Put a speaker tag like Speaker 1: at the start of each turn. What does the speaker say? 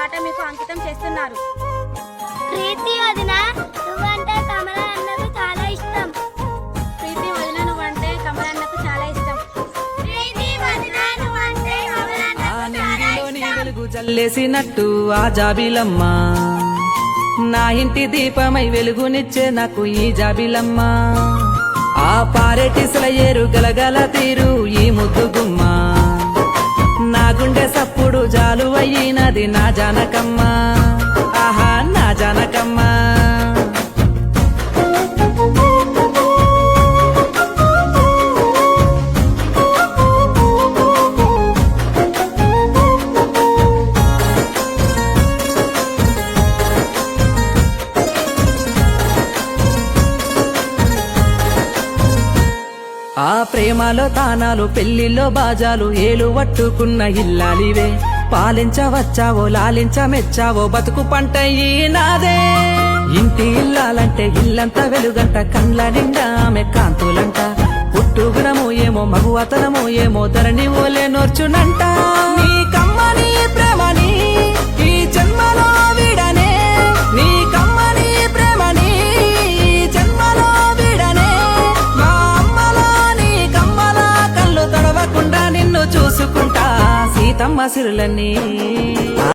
Speaker 1: పాట మీకు అంకితం చేస్తున్నారు.
Speaker 2: ప్రీతి వదిన నువ్వంటే కమల అన్నకు చాలా ఇష్టం.
Speaker 1: ప్రీతి వదిన నువ్వంటే కమలన్నకు చాలా ఇష్టం.
Speaker 2: ప్రీతి వదిన నువ్వంటే కమల
Speaker 3: వెలుగు జల్లేసినట్టు ఆ జాబిలమ్మ. నా ఇంటి దీపమై వెలుగునిచ్చే నాకు ఈ జాబిలమ్మ. ఆ పారెటిసల ఏరు గలగల తీరు ఈ ముద్దు గుమ్మ. నా గుండె సప్పుడు జాలు అయ్యినది నా జానకమ్మ. ఆహా నా జానకమ్మ. ఆ ప్రేమలో తానాలు పెళ్ళిలో బాజాలు ఏలు పట్టుకున్న ఇల్లాలివే పాలించవచ్చావో లాలించ మెచ్చావో బతుకు పంట నాదే. ఇంటి ఇల్లాలంటే ఇల్లంతా వెలుగంట కండ్ల నిండా ఆమె కాంతులంట. పుట్టుగుణము ఏమో మగువతనము ఏమో ధరణి ఓలే నోర్చునంట. కళ్ళు సిరులన్నీ.